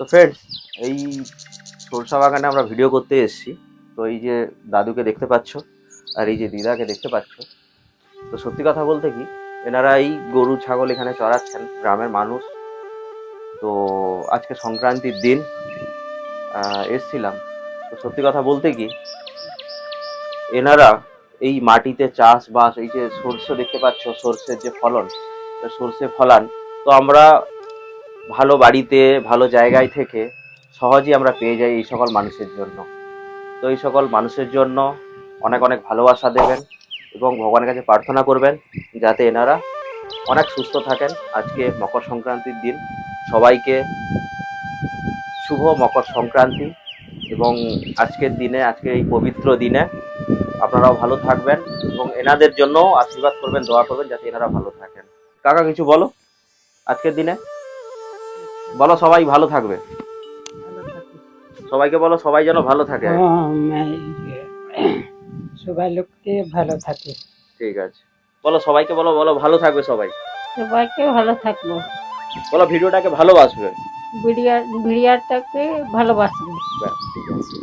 তো ফ্রেন্ডস এই সরষা বাগানে আমরা ভিডিও করতে এসেছি। তো এই যে দাদুকে দেখতে পাচ্ছ, আর এই যে দিদাকে দেখতে পাচ্ছ, তো সত্যি কথা বলতে কি, এনারা এই গরু, ছাগল এখানে চড়াচ্ছেন, গ্রামের মানুষ। তো আজকে সংক্রান্তির দিন এসছিলাম। তো সত্যি কথা বলতে কি, এনারা এই মাটিতে চাষবাস, এই যে সর্ষে দেখতে পাচ্ছ, সর্ষের যে ফলন, সর্ষে ফলান, তো আমরা ভালো বাড়িতে, ভালো জায়গায় থেকে সহজেই আমরা পেয়ে যাই এই সকল মানুষের জন্য। তো এই সকল মানুষের জন্য অনেক অনেক ভালোবাসা দেবেন এবং ভগবানের কাছে প্রার্থনা করবেন যাতে এনারা অনেক সুস্থ থাকেন। আজকে মকর সংক্রান্তির দিন। সবাইকে শুভ মকর সংক্রান্তি এবং আজকের দিনে, আজকে এই পবিত্র দিনে আপনারাও ভালো থাকবেন এবং এনাদের জন্য আশীর্বাদ করবেন, দোয়া করবেন যাতে এনারা ভালো থাকেন। কাকা, কিছু বলো? আজকের দিনে বলো সবাই ভালো থাকবে। সবাইকে বলো সবাই যেন ভালো থাকে। সবাই লোককে ভালো থাকে। ঠিক আছে। বলো সবাইকে বলো বলো ভালো থাকবে সবাই। সবাইকে ভালো থাকব বলো ভিডিওটাকে ভালোবাসবে। ভিডিও ভিডিওটাকে ভালোবাসবে। ঠিক আছে।